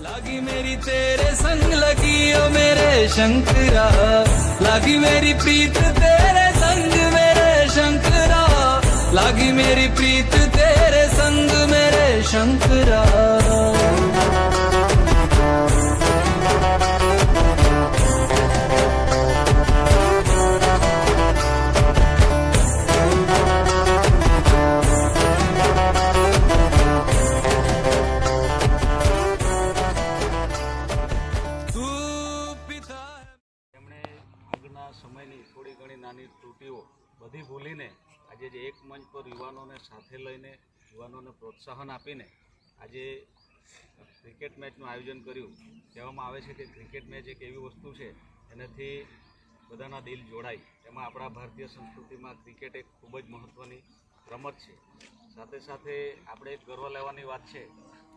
લાગી મેરી તેરે સંગ લગી ઓ મેરે શંકરા લાગી મેરી પ્રીત તેરે સંગ મેરે શંકરા લાગી મેરી પ્રીત તેરે સંગ મેરે શંકરા નાની ત્રુટીઓ બધી ભૂલીને આજે જે એક મંચ પર યુવાનોને સાથે લઈને, યુવાનોને પ્રોત્સાહન આપીને આજે ક્રિકેટ મેચનું આયોજન કર્યું. કહેવામાં આવે છે કે ક્રિકેટ મેચ એક એવી વસ્તુ છે, એનાથી બધાના દિલ જોડાય. એમાં આપણા ભારતીય સંસ્કૃતિમાં ક્રિકેટ એક ખૂબ જ મહત્ત્વની રમત છે. સાથે સાથે આપણે એક ગર્વ લેવાની વાત છે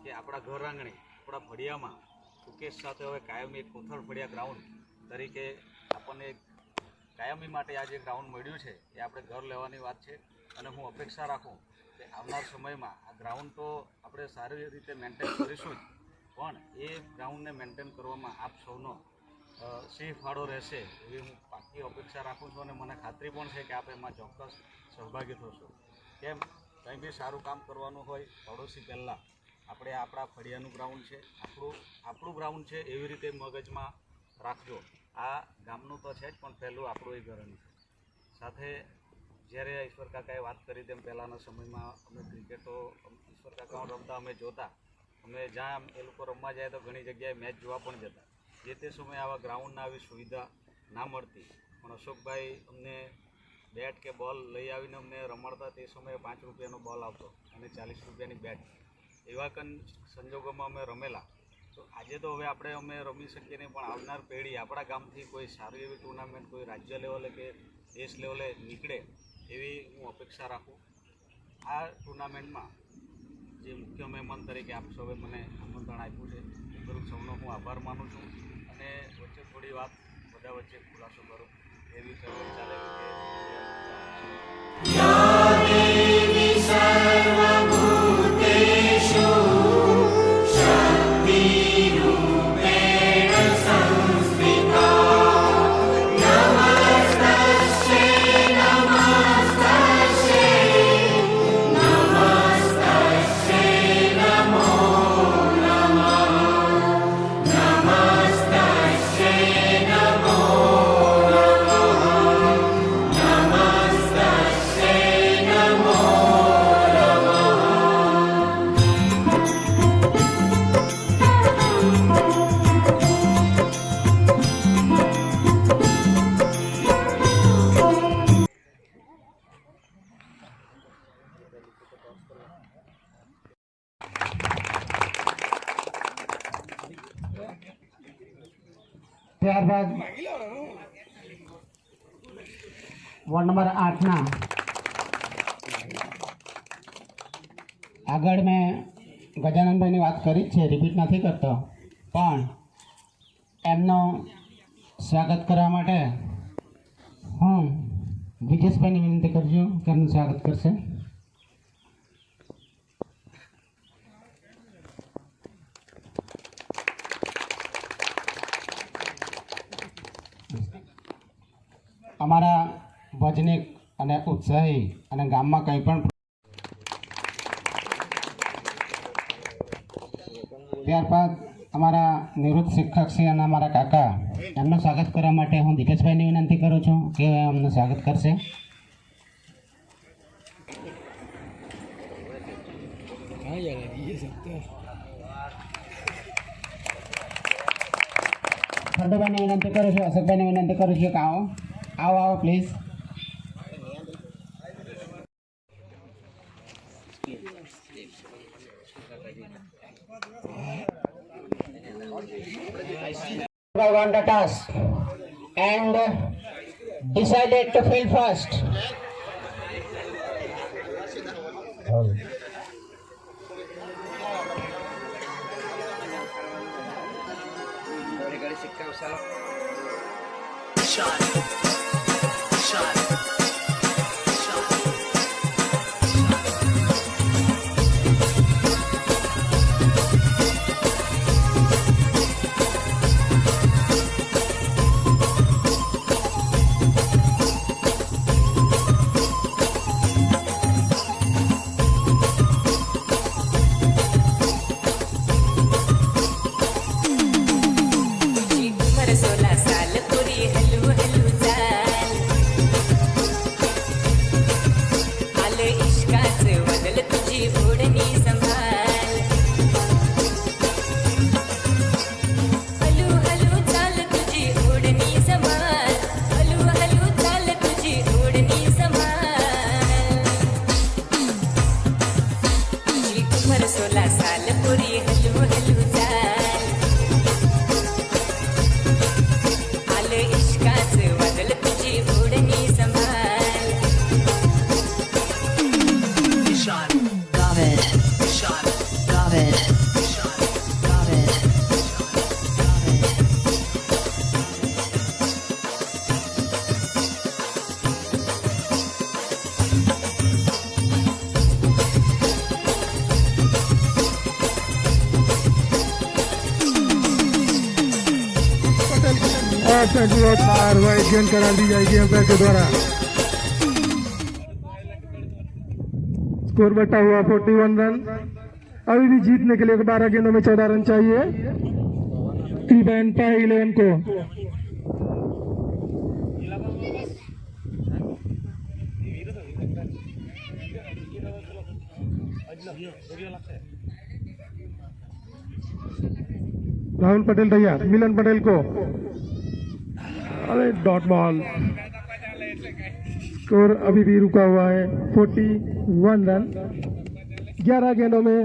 કે આપણા ઘર આંગણે, આપણા ફળિયામાં મુકેશ સાથે હવે કાયમી એક કોથળ ફળિયા ગ્રાઉન્ડ તરીકે આપણને એક કાયમી માટે આ જે ગ્રાઉન્ડ મળ્યું છે, એ આપણે ઘર લેવાની વાત છે. અને હું અપેક્ષા રાખું કે આવનાર સમયમાં આ ગ્રાઉન્ડ તો આપણે સારી રીતે મેન્ટેન કરીશું જ. પણ એ ગ્રાઉન્ડને મેન્ટેન કરવામાં આપ સૌનો સિંહ ફાળો રહેશે એવી હું પાકી અપેક્ષા રાખું છું અને મને ખાતરી પણ છે કે આપ એમાં ચોક્કસ સહભાગી થશો. કેમ? કંઈ બી સારું કામ કરવાનું હોય, પડોશી પહેલાં આપણે આપણા ફળિયાનું ગ્રાઉન્ડ છે. આપણું આપણું ગ્રાઉન્ડ છે એવી રીતે મગજમાં રાખજો. આ ગામનું તો છે જ, પણ પહેલું આપણું એ ઘરનું સાથે જ્યારે ઈશ્વર કાકાએ વાત કરી તેમ પહેલાંના સમયમાં અમે ક્રિકેટો ઈશ્વર કાકાઓ રમતા અમે જોતા. અમે જ્યાં એ લોકો રમવા જાય તો ઘણી જગ્યાએ મેચ જોવા પણ જતા. જે તે સમયે આવા ગ્રાઉન્ડના આવી સુવિધા ના મળતી. પણ અશોકભાઈ અમને બેટ કે બોલ લઈ આવીને અમને રમાડતા તે સમયે પાંચ રૂપિયાનો બોલ આવતો અને ચાલીસ રૂપિયાની બેટ. એવા કન સંજોગોમાં અમે રમેલા. તો આજે તો હવે આપણે અમે રમી શકીએ નહીં, પણ આવનાર પેઢી, આપણા ગામથી કોઈ સારી એવી ટુર્નામેન્ટ કોઈ રાજ્ય લેવલે કે દેશ લેવલે નીકળે એવી હું અપેક્ષા રાખું. આ ટુર્નામેન્ટમાં જે મુખ્ય મહેમાન તરીકે આપ સૌએ મને આમંત્રણ આપ્યું છે બદલ સૌનો હું આભાર માનું છું અને વચ્ચે થોડી વાત, બધા વચ્ચે ખુલાસો કરું, એવી ચર્ચા ચાલે વોર્ડ નંબર આઠના. આગળ મેં ગજાનંદભાઈની વાત કરી છે રિપીટ નથી કરતો. પણ એમનો સ્વાગત કરવા માટે હું વિજેશભાઈની વિનંતી કરજો કે એમનું સ્વાગત કરશે. અમારા ભજનિક અને ઉત્સાહી અને ગામમાં કંઈ પણ ત્યારબાદ અમારા નિવૃત્ત શિક્ષક છે અને અમારા કાકા, એમનું સ્વાગત કરવા માટે હું દીપેશભાઈની વિનંતી કરું છું કે એમનું સ્વાગત કરશે. ખંડુભાઈને વિનંતી કરું છું, અશોકભાઈને વિનંતી કરું છું કે આવો આવો આવો please won the task and decided to fail first. Shot. करा दी जाएगी के द्वारा। स्कोर बटा हुआ 41 रन। अभी भी जीतने के लिए बारह गेंदों में चौदह रन चाहिए। त्रिपैन पाए इलेवन को। राहुल पटेल तैयार, मिलन पटेल को। अरे डॉट बॉल स्कोर अभी भी रुका हुआ है फोर्टी वन रन. ग्यारह गेंदों में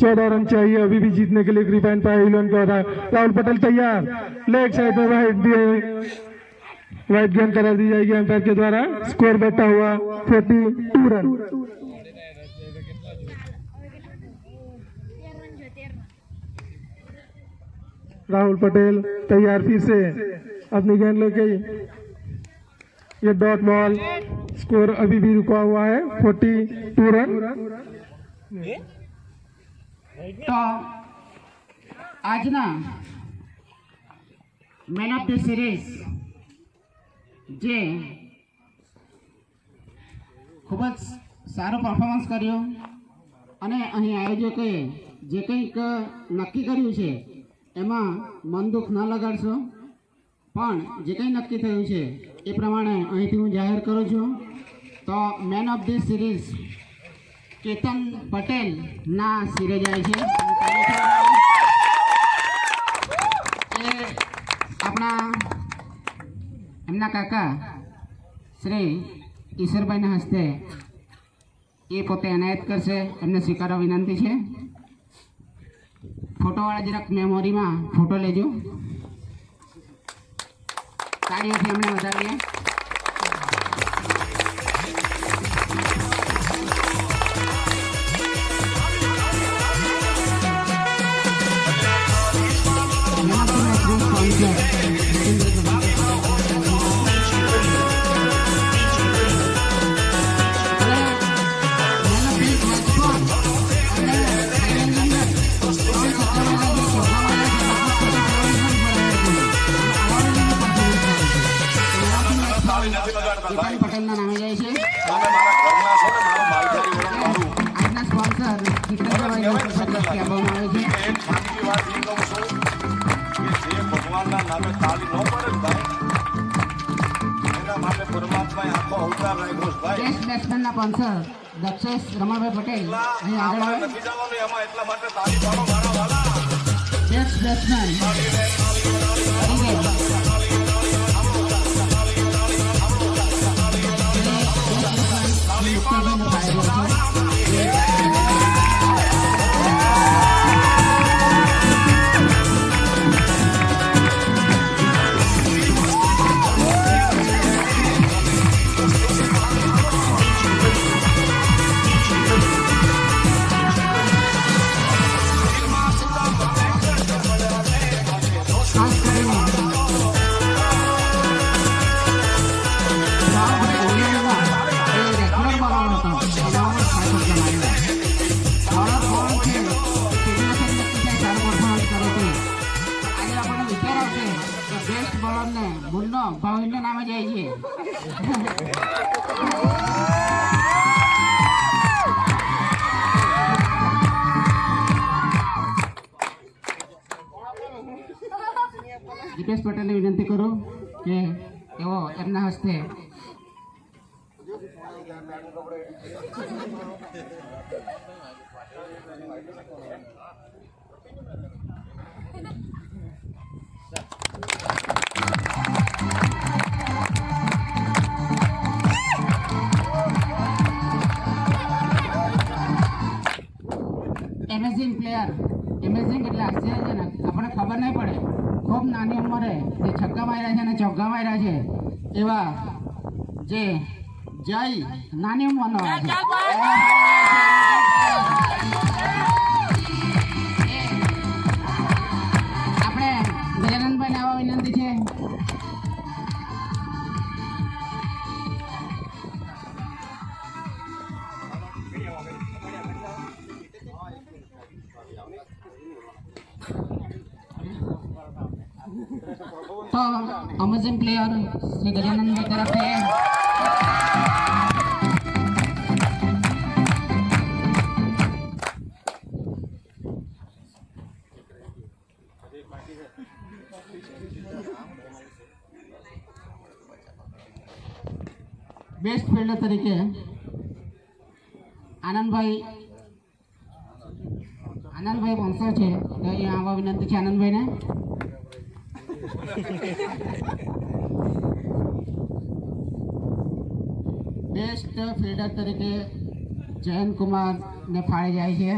चौदह रन चाहिए, अभी भी जीतने के लिए ग्रीफाइन पाइलन को राहुल पटेल तैयार लेग साइड में वाइट दिए वाइट गेंद करा दी जाएगी अंपायर के द्वारा। स्कोर बैठा हुआ forty two run. Rahul Patel तैयार फिर से। अपनी गेंद लेके ये डॉट बॉल स्कोर अभी भी रुका हुआ है फोर्टी टू रन તો આજના મેન ઓફ ધ સિરીઝ જે ખૂબ જ સારું પરફોર્મન્સ કર્યું અને અહીં આયોજકોએ જે કંઈક નક્કી કર્યું છે એમાં મન દુઃખ ન લગાડશો પણ જે કંઈ નક્કી થયું છે, એ પ્રમાણે અહીંથી હું જાહેર કરું છું. તો man of the series Ketan Patel ના શિરે જાય છે. એ આપણા એમના કાકા શ્રી ઈશ્વરભાઈના હસ્તે એ પોતે એનાયત કરશે, એમને સ્વીકારવા વિનંતી છે. ફોટોવાળા જરાક મેમોરીમાં ફોટો લેજો. તાળીઓથી એમને વધારીએ Guest બેટ્સમેનના સ્પોન્સર દક્ષેશ રમણભાઈ પટેલ. અહીં આગળ આવે. ગેસ્ટ બેટ્સમેન દીપેશ વિનંતી કરું કે એવો એમના હસ્તે એમેઝિંગ પ્લેયર એમેઝિંગ એટલે આશ્ચર્યજનક. આપણને ખબર નહીં પડે. ખૂબ નાની ઉંમરે જે છક્કા માર્યા છે અને ચોગ્ગા માર્યા છે એવા જે જય નાની ઉંમરનો આપણે ગજાનંદભાઈને આવા વિનંતી છે. તો અમેઝિંગ પ્લેયર શ્રી ગજાનંદભાઈ તરફથી બેસ્ટ ફિલ્ડર તરીકે આનંદભાઈ આનંદભાઈ વંશો છે તો અહીંયા આવવા વિનંતી છે આનંદભાઈને બેસ્ટ ફિલ્ડર તરીકે જયંત કુમાર ને ફાળે જાય છે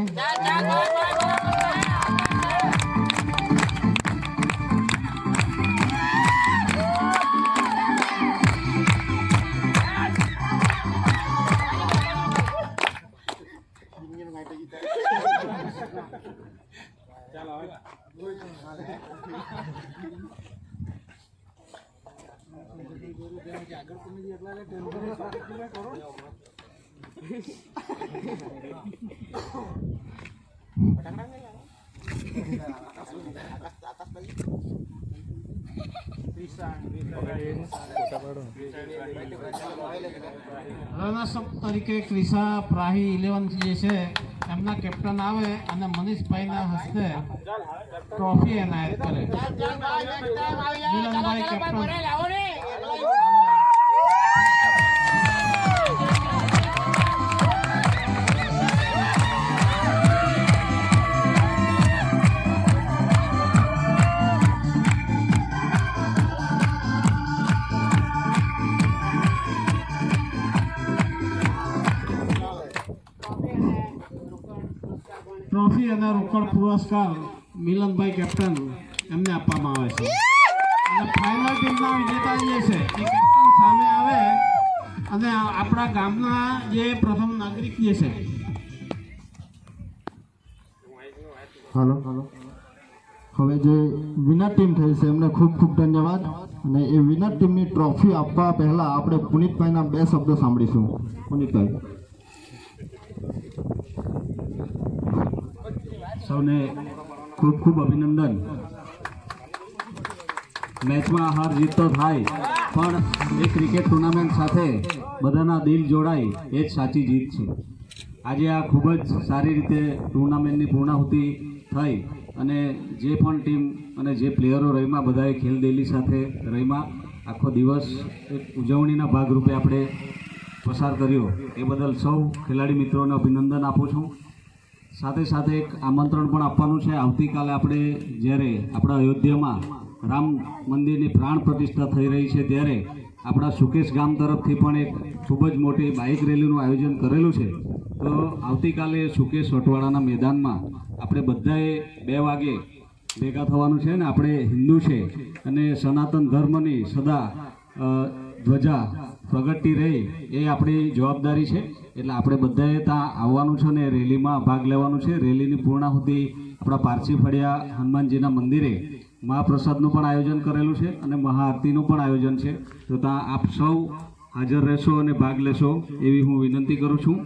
તરીકે ક્રિશા પ્રાહી ઇલેવન જે છે એમના કેપ્ટન આવે અને મનીષભાઈના હસ્તે ટ્રોફી એનાયત કરે મિલનભાઈ કેપ્ટન ટ્રોફી અને રોકડ પુરસ્કાર મિલનભાઈ કેપ્ટન એમને આપવામાં આવે છે. અને ફાઇનલ ટીમના વિજેતા જે છે, એ કેપ્ટન સામે આવે અને આપણા ગામના જે પ્રથમ નાગરિક જે છે. હાલો હવે જે વિનર ટીમ થઈ છે, એમને ખૂબ ખૂબ ધન્યવાદ. અને એ વિનર ટીમની ટ્રોફી આપવા પહેલાં આપણે પુનિતભાઈના બે શબ્દો સાંભળીશું. પુનિતભાઈ. સૌને ખૂબ ખૂબ અભિનંદન. મેચમાં હાર જીત તો થાય, પણ એ ક્રિકેટ ટુર્નામેન્ટ સાથે બધાના દિલ જોડાય, એ જ સાચી જીત છે. આજે આ ખૂબ જ સારી રીતે ટુર્નામેન્ટની પૂર્ણાહુતિ થઈ અને જે પણ ટીમ અને જે પ્લેયરો રહીમાં બધાએ ખેલદેલી સાથે રહીમાં આખો દિવસ એક ઉજવણીના ભાગરૂપે આપણે પસાર કર્યો. એ બદલ સૌ ખેલાડી મિત્રોને અભિનંદન આપું છું. સાથે સાથે એક આમંત્રણ પણ આપવાનું છે. આવતીકાલે આપણે જ્યારે આપણા અયોધ્યામાં રામ મંદિરની પ્રાણ પ્રતિષ્ઠા થઈ રહી છે ત્યારે આપણા સુકેશ ગામ તરફથી પણ એક ખૂબ જ મોટી બાઇક રેલીનું આયોજન કરેલું છે. તો આવતીકાલે સુકેશ અટવાડાના મેદાનમાં આપણે બધાએ બે વાગે ભેગા થવાનું છે ને આપણે હિન્દુ છે અને સનાતન ધર્મની સદા ધ્વજા પ્રગટતી રહે એ આપણી જવાબદારી છે. એટલે આપણે બધાએ ત્યાં આવવાનું છે ને રેલીમાં ભાગ લેવાનું છે. રેલીની પૂર્ણાહુતિ આપણા પારસી ફળિયા હનુમાનજીના મંદિરે મહાપ્રસાદનું પણ આયોજન કરેલું છે અને મહાઆરતીનું પણ આયોજન છે. તો ત્યાં આપ સૌ હાજર રહેશો અને ભાગ લેશો એવી હું વિનંતી કરું છું.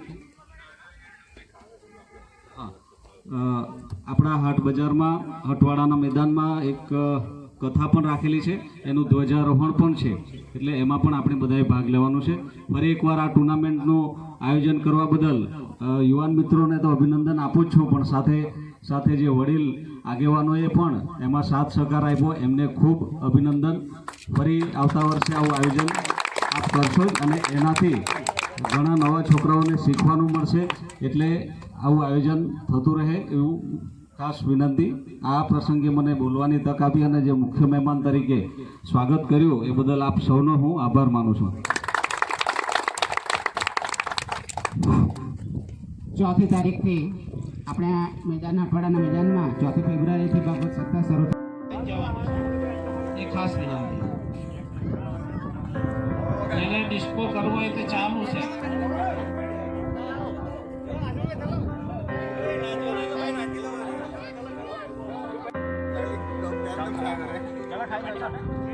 આપણા હાટ બજારમાં, હટવાડાના મેદાનમાં એક કથા પણ રાખેલી છે, એનું ધ્વજારોહણ પણ છે. એટલે એમાં પણ આપણે બધાએ ભાગ લેવાનું છે. ફરી એકવાર આ ટુર્નામેન્ટનું આયોજન કરવા બદલ યુવાન મિત્રોને તો અભિનંદન આપું જ છું, પણ સાથે સાથે જે વડીલ આગેવાનોએ પણ એમાં સાથ સહકાર આપ્યો, એમને ખૂબ અભિનંદન. ફરી આવતા વર્ષે આવું આયોજન આપ કરશો અને એનાથી ઘણા નવા છોકરાઓને શીખવાનું મળશે. એટલે આવું આયોજન થતું રહે એવું ખાસ વિનંતી. આ પ્રસંગે મને બોલવાની તક આપી અને જે મુખ્ય મહેમાન તરીકે સ્વાગત કર્યું એ બદલ આપ સૌનો હું આભાર માનું છું. ચોથી તારીખથી આપણે આ મેદાન અઠવાડિયાના મેદાનમાં ચોથી ફેબ્રુઆરીથી બાબત સત્તા શરૂ એ ખાસ વિનંતી ડિસ્કો કરવો હોય તો ચાલુ છે. 边看，一边看。